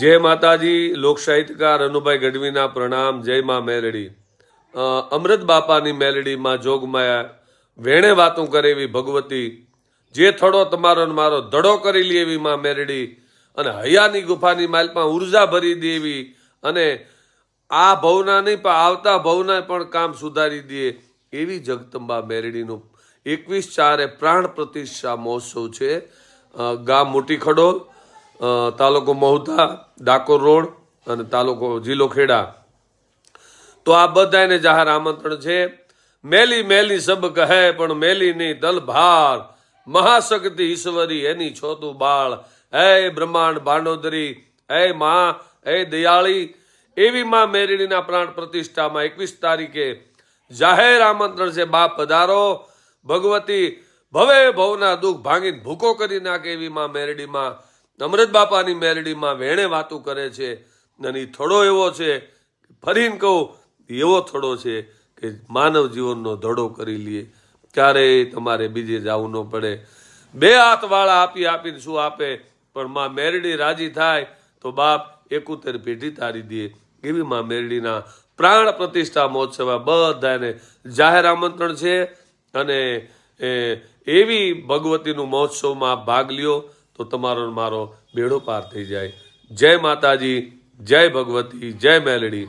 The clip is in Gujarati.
જય માતાજી, લોક સાહિત્યકાર અનુભાઈ ગઢવીના પ્રણામ, જય માં મેલડી. અમૃત બાપાની મેલડીમાં જોગમાયા, વેણે વાતું કરે એવી ભગવતી, જે થડો તમારો મારો ધડો કરી લે એવી માં મેલડી, અને હૈયાની ગુફાની માલમાં ઊર્જા ભરી દે એવી, અને આ ભવના નહીં, પણ આવતા ભવના પણ કામ સુધારી દે એવી જગતંબા મેરડીનું એકવીસ ચારે પ્રાણ પ્રતિષ્ઠા મહોત્સવ છે. ગામ મોટી ખડોલ તાલુકો મહુધા, ડાકોર રોડ અને તાલુકો જિલ્લો ખેડા. તો આ બધાને જાહેર આમંત્રણ છે. મેલી મેલી સબ કહે, પણ મેલી નહીં દલભાર મહાશક્તિ ઈશ્વરી, એની છો તું બાળ. હે બ્રહ્માંડ ભાંડોદરી હે મા, હે દયાળી. એવી માં મેરડીના પ્રાણ પ્રતિષ્ઠામાં એકવીસ તારીખે જાહેર આમંત્રણ છે, બાપ પધારો. ભગવતી ભવે ભવના દુઃખ ભાંગીને ભૂકો કરી નાખે એવી માં મેરડીમાં અમૃત બાપાની મેરડીમાં વેણે વાતો કરે છે. અને થડો એવો છે ફરીને કહું, એવો થોડો છે કે માનવ જીવનનો ધડો કરી લઈએ ક્યારેય તમારે બીજે જવું ન પડે. બે હાથ વાળા આપી આપીને શું આપે? પણ માં મેરડી રાજી થાય તો બાપ એકોતેર પેઢી તારી દે. એવી માં મેરડીના પ્રાણ પ્રતિષ્ઠા મહોત્સવ આ બધાને જાહેર આમંત્રણ છે. અને એવી ભગવતીનું મહોત્સવમાં ભાગ લ્યો. તો તમારો મારો બેડો પાર થઈ જાય. જય માતાજી જય ભગવતી જય મેલડી.